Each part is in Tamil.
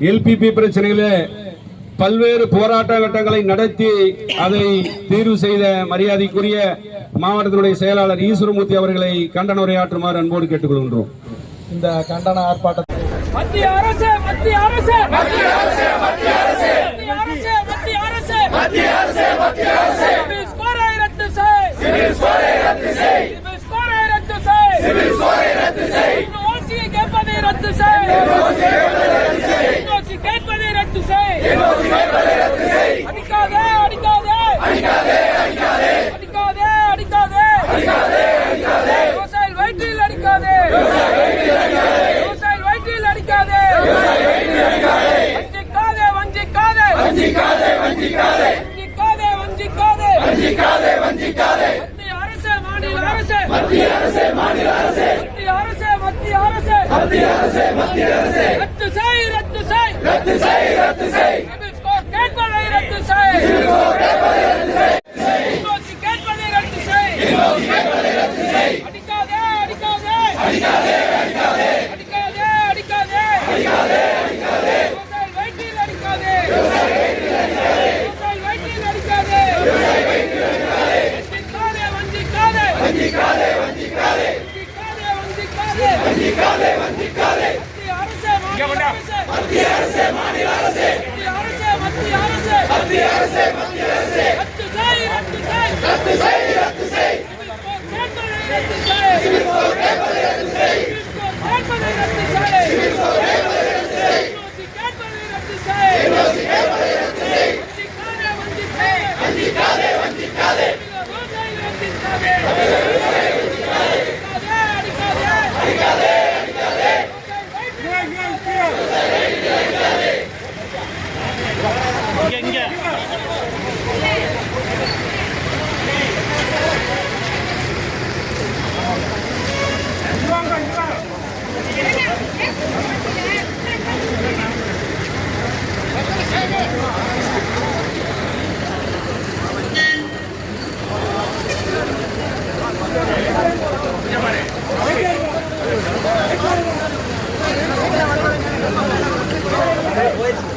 எல்பிபி பிரச்சனையிலே பல்வேறு போராட்ட கட்டங்களை நடத்தி அதை தீர்வு செய்த மரியாதைக்குரிய மாவட்டத்தினுடைய செயலாளர் ஈஸ்வரமூர்த்தி அவர்களை கண்டன உரையாற்றுமாறு அன்போடு கேட்டுக்கொள்கின்றோம். இந்த கண்டன ஆர்ப்பாட்டத்தை மத்திய அரசு மத்திய அரசு! மத்திய அரசு மத்திய அரசு! மத்திய அரசு மத்திய அரசு! மத்திய அரசு சிவில் ஸ்கோரை ரத்து செய்! சிவில் ஸ்கோரை ரத்து செய்! சிவில் ஸ்கோரை ரத்து செய்! சிவில் ஸ்கோரை ரத்து செய்! ஓசி கேட்பதை ரத்து செய்! மத்திய அரசு மாநில அரசு. மத்திய அரசு மத்திய அரசு. மத்திய அரசு மத்திய அரசு. ரத்து செய் ரத்து செய். ரத்து செய். மத்திய அரசு மாநில அரசு மத்திய அரசு மத்திய அரசு. மத்திய அரசு மத்திய போயிடுச்சு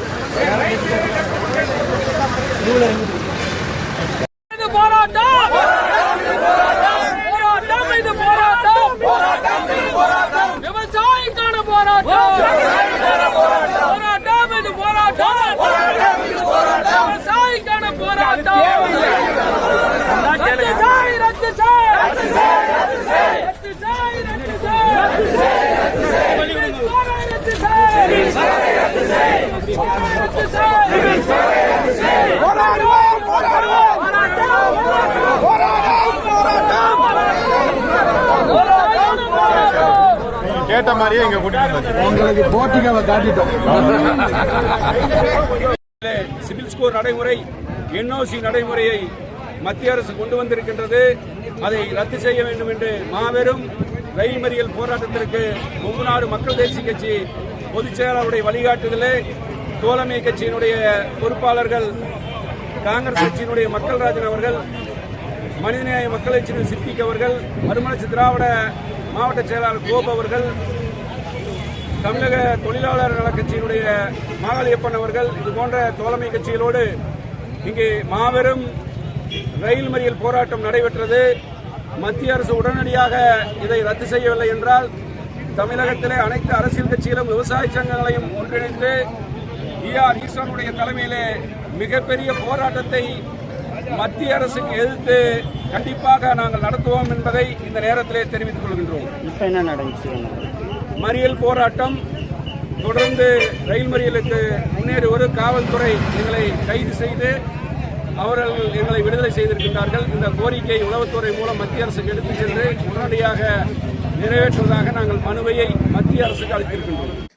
கேட்ட மாதிரியே இங்க கூட்டிட்டு உங்களுக்கு போட்டிகளை காட்டிட்டோம். சிவில் ஸ்கோர் நடைமுறை என்ஓசி நடைமுறையை மத்திய அரசு கொண்டு வந்திருக்கின்றது. அதை ரத்து செய்ய வேண்டும் என்று மாபெரும் ரயில் மறியல் போராட்டத்திற்கு கொங்குநாடு மக்கள் தேசிய கட்சி பொதுச் செயலாளருடைய வழிகாட்டுதலே. தோழமை கட்சியினுடைய பொறுப்பாளர்கள் காங்கிரஸ் கட்சியினுடைய மக்கள் ராஜன் அவர்கள் மனிதநேய மக்கள் கட்சியின் சித்திக் அவர்கள் மறுமலர்ச்சி திராவிட மாவட்ட செயலாளர் கோப் அவர்கள் தமிழக தொழிலாளர் நல கட்சியினுடைய மாகாளியப்பன் அவர்கள் இது போன்ற தோழமை கட்சிகளோடு இங்கே மாபெரும் ரயில் மறியல் போராட்டம் நடைபெற்றது. மத்திய அரசு உடனடியாக இதை ரத்து செய்யவில்லை என்றால் தமிழகத்திலே அனைத்து அரசியல் கட்சிகளும் விவசாய சங்கங்களையும் ஒன்றிணைந்து ஈஆர் ஈஸ்வரனுடைய தலைமையிலே மிகப்பெரிய போராட்டத்தை மத்திய அரசுக்கு எதிர்த்து கண்டிப்பாக நாங்கள் நடத்துவோம் என்பதை இந்த நேரத்திலே தெரிவித்துக் கொள்கின்றோம். இப்போ என்ன நடந்துச்சு? மறியல் போராட்டம் தொடர்ந்து ரயில் மறியலுக்கு முன்னேறி ஒரு காவல்துறை எங்களை கைது செய்து அவர்கள் எங்களை விடுதலை செய்திருக்கின்றார்கள். இந்த கோரிக்கை உளவுத்துறை மூலம் மத்திய அரசுக்கு எடுத்துச் சென்று உடனடியாக நிறைவேற்றுவதாக நாங்கள் மனுவையை மத்திய அரசுக்கு அளித்திருக்கின்றோம்.